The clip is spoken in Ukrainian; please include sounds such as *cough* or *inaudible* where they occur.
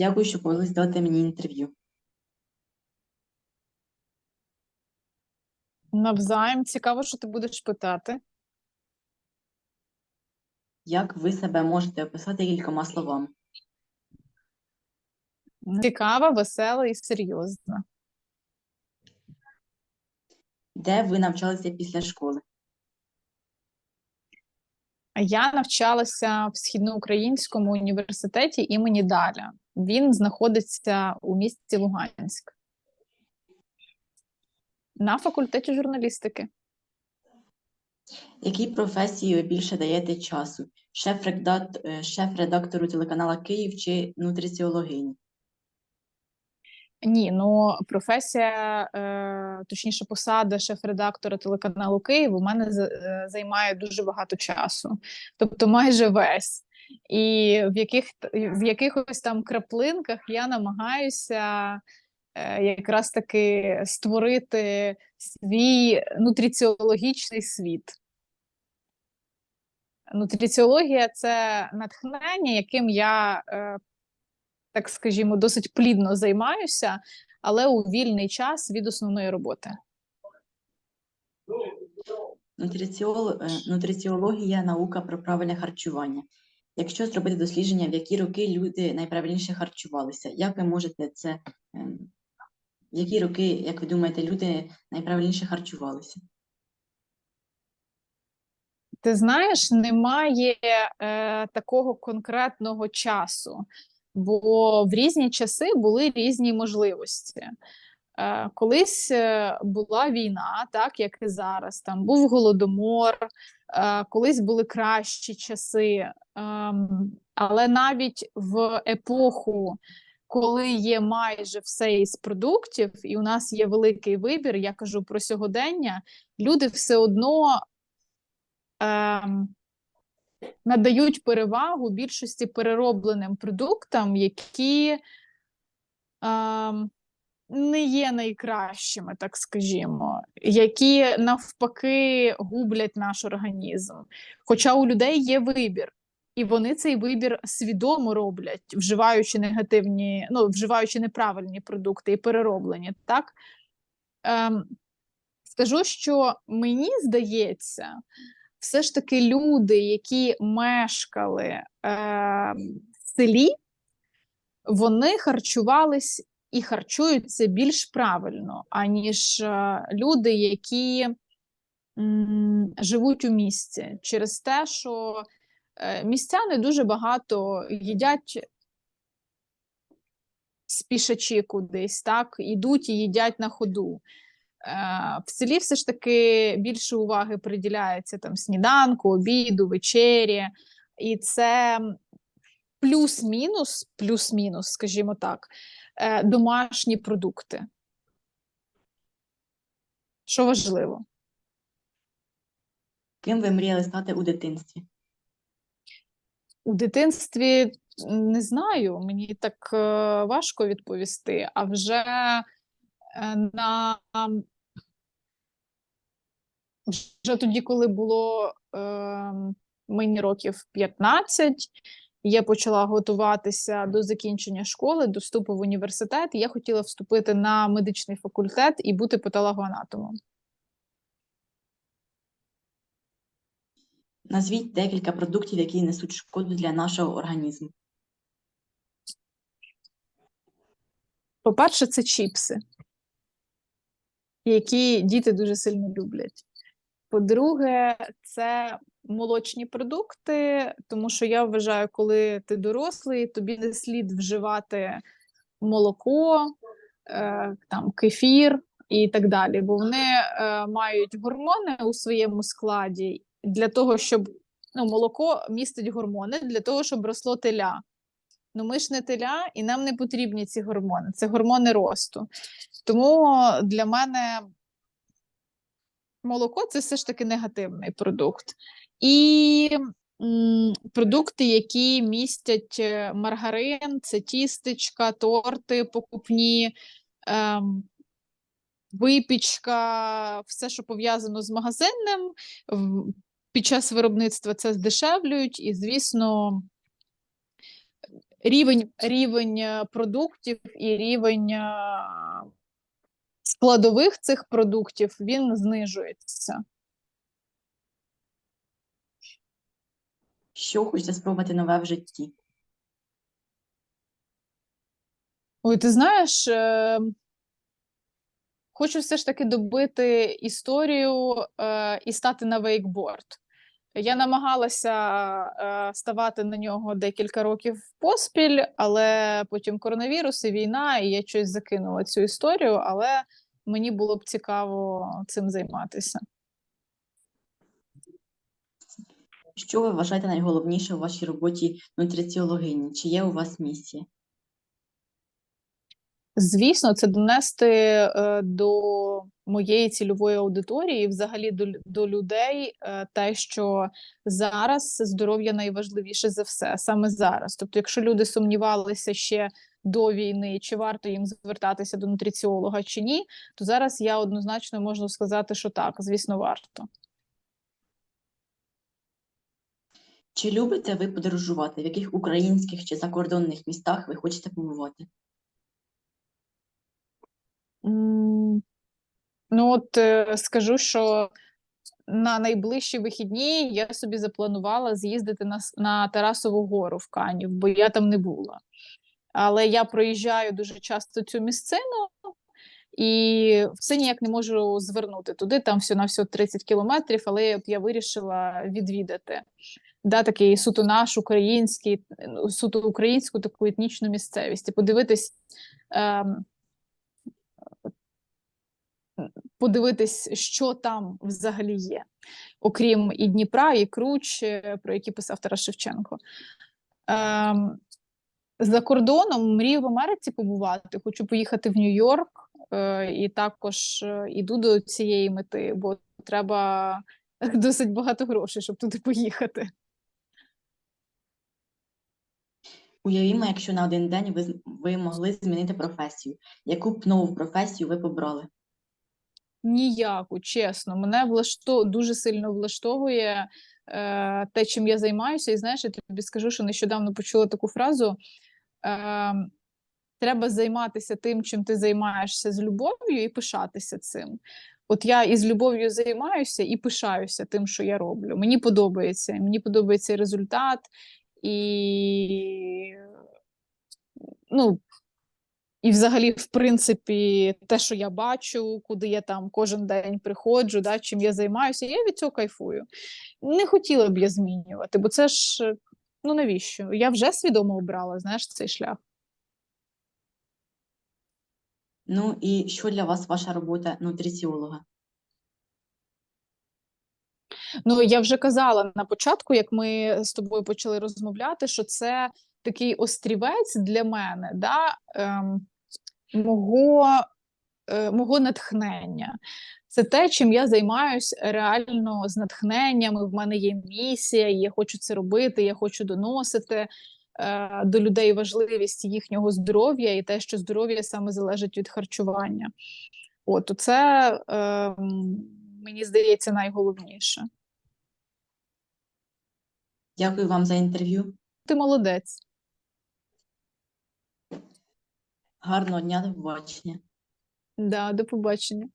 Дякую, що погодились дати мені інтерв'ю. Навзаєм цікаво, що ти будеш питати. Як ви себе можете описати кількома словами? Цікава, весела і серйозна. Де ви навчалися після школи? Я навчалася в Східноукраїнському університеті імені Даля. Він знаходиться у місті Луганськ на факультеті журналістики. Якій професії ви більше даєте часу? Шеф-редак- е, Шеф-редактору телеканала Київ чи нутриціологині? Ні, ну професія, е, точніше, посада шеф-редактора телеканалу Київ у мене е, займає дуже багато часу, тобто майже весь. І в яких в якихось там краплинках я намагаюся е, якраз таки створити свій нутриціологічний світ. Нутриціологія це натхнення, яким я е, так скажімо, досить плідно займаюся, але у вільний час від основної роботи. Нутриціол... е, Нутриціологія – наука про правильне харчування. Якщо зробити дослідження, в які роки люди найправильніше харчувалися, як ви можете це, ем, в які роки, як ви думаєте, люди найправильніше харчувалися? Ти знаєш, немає е, такого конкретного часу, бо в різні часи були різні можливості. Е, колись е, була війна, так як і зараз. Там був голодомор, е, колись були кращі часи. Ем, але навіть в епоху, коли є майже все із продуктів, і у нас є великий вибір, я кажу про сьогодення, люди все одно ем, надають перевагу більшості переробленим продуктам, які ем, не є найкращими, так скажімо, які навпаки гублять наш організм. Хоча у людей є вибір. І вони цей вибір свідомо роблять, вживаючи негативні, ну, вживаючи неправильні продукти і перероблені, так? Ем, скажу, що мені здається, все ж таки люди, які мешкали е, в селі, вони харчувались і харчуються більш правильно, аніж е, люди, які живуть у місті, через те, що е, містяни дуже багато їдять спішачи кудись, так, ідуть і їдять на ходу. Е, В селі все ж таки більше уваги приділяється там сніданку, обіду, вечері, і це плюс-мінус, плюс-мінус, скажімо так, домашні продукти. Що важливо? Ким ви мріяли стати у дитинстві? У дитинстві не знаю, мені так е, важко відповісти, а вже е, на вже тоді, коли було е, мені років 15, я почала готуватися до закінчення школи, до вступу в університет. Я хотіла вступити на медичний факультет і бути патологоанатомом. Назвіть декілька продуктів, які несуть шкоду для нашого організму. По-перше, це чіпси, які діти дуже сильно люблять. По-друге, це молочні продукти, тому що я вважаю, коли ти дорослий, тобі не слід вживати молоко, е, там, кефір і так далі, бо вони е, мають гормони у своєму складі для того, щоб ну, молоко містить гормони для того, щоб росло теля. Ну, ми ж не теля, і нам не потрібні ці гормони. Це гормони росту. Тому для мене молоко це все ж таки негативний продукт. І продукти, які містять е, маргарин, це тістечка, торти покупні, ем, випічка, все, що пов'язано з магазинним. Під час виробництва це здешевлюють, і, звісно, рівень, рівень е, продуктів і рівень е, складових цих продуктів він знижується. Що хочете спробувати нове в житті? Ой, ти знаєш, е, хочу все ж таки добити історію е, і стати на вейкборд. Я намагалася е, ставати на нього декілька років поспіль, але потім коронавірус і війна, і я щось закинула цю історію, але мені було б цікаво цим займатися. Що ви вважаєте найголовніше у вашій роботі нутриціологині? Чи є у вас місія? Звісно, це донести е, до моєї цільової аудиторії, взагалі до, до людей, е, те, що зараз здоров'я найважливіше за все, саме зараз. Тобто, якщо люди сумнівалися ще до війни, чи варто їм звертатися до нутриціолога чи ні, то зараз я однозначно можу сказати, що так, звісно, варто. Чи любите ви подорожувати? В яких українських чи закордонних містах ви хочете побувати? Ну, от е, скажу, що на найближчі вихідні я собі запланувала з'їздити на, на Тарасову гору в Канів, бо я там не була. Але я проїжджаю дуже часто цю місцину і все ніяк не можу звернути туди. Там всього на всього 30 кілометрів, але от я вирішила відвідати. Да, такий суто наш український, ну, суто українську таку етнічну місцевість і подивитись. Ем, подивитись, що там взагалі є, окрім і Дніпра, і Круч, е, про які писав Тарас Шевченко. Ем, за кордоном мрію в Америці побувати. Хочу поїхати в Нью-Йорк, е, і також е, іду до цієї мети, бо треба *laughs* досить багато грошей, щоб туди поїхати. Уявімо, якщо на один день ви, ви могли змінити професію. Яку б нову професію ви побрали? Ніяку, чесно. Мене влашто дуже сильно влаштовує е, те, чим я займаюся. І знаєш, я тобі скажу, що нещодавно почула таку фразу: е, треба займатися тим, чим ти займаєшся з любов'ю, і пишатися цим. От я із любов'ю займаюся і пишаюся тим, що я роблю. Мені подобається. Мені подобається результат, і ну, і взагалі, в принципі, те, що я бачу, куди я там кожен день приходжу, да, чим я займаюся, я від цього кайфую. Не хотіла б я змінювати, бо це ж ну навіщо? Я вже свідомо обрала, знаєш, цей шлях. Ну і що для вас ваша робота нутриціолога? Ну, я вже казала на початку, як ми з тобою почали розмовляти, що це такий острівець для мене, да, ем, мого, е, мого натхнення. Це те, чим я займаюсь реально з натхненням. В мене є місія, я хочу це робити, я хочу доносити е, до людей важливість їхнього здоров'я і те, що здоров'я саме залежить від харчування. От це е, мені здається найголовніше. Дякую вам за інтерв'ю. Ти молодець. Гарного дня, до побачення. Да, до побачення.